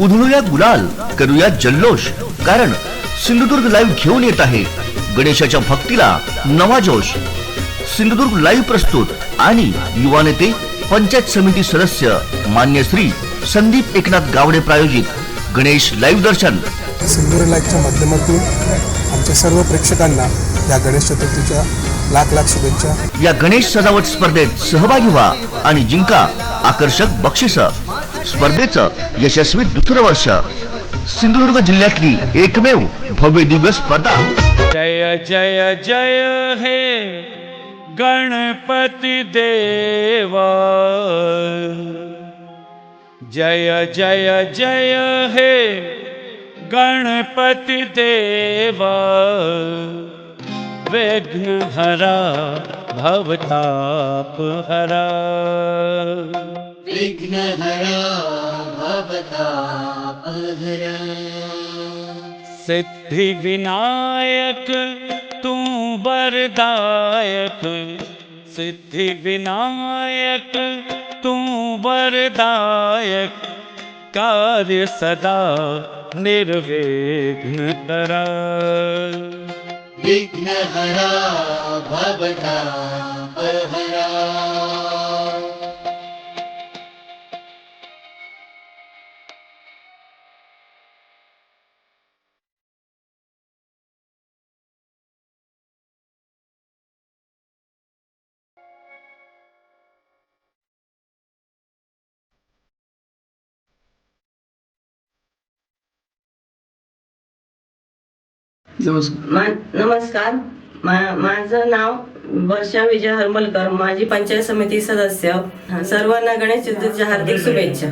उधळूया गुलाल करूया जल्लोष. कारण सिंधुदुर्ग लाईव्ह घेऊन येत आहे. गणेशाच्या भक्तीला नवा जोश. सिंधुदुर्ग लाईव्ह प्रस्तुत आणि युवा नेते पंचायत समिती सदस्य मान्य श्री संदीप एकनाथ गावडे प्रायोजित गणेश लाईव्ह दर्शन. सिंदूर लाईव्हच्या माध्यमातून आमच्या सर्व प्रेक्षकांना या गणेश चतुर्थीच्या लाख लाख शुभेच्छा. या गणेश सजावट स्पर्धेत सहभागी व्हा आणि जिंका आकर्षक बक्षिस. स्पर्धेचं यशस्वी दुसरं वर्ष. सिंधुदुर्ग जिल्ह्यातली एकमेव भव्य दिव्य स्पर्धा. जय जय जय हे गणपती देवा. जय जय जय हे गणपती देवा. विघ्न हरा, भवताप हरा. सिद्धि विनायक तू वरदायक। सिद्धि विनायक तू वरदायक। कार्य सदा निर्विघ्न करा। विघ्नहरा भवतापहरा मा- नमस्कार. मा- माझं नाव वर्षा विजय हरमलकर. माजी पंचायत समिती सदस्य. सर्वांना गणेश चतुर्थीच्या हार्दिक शुभेच्छा.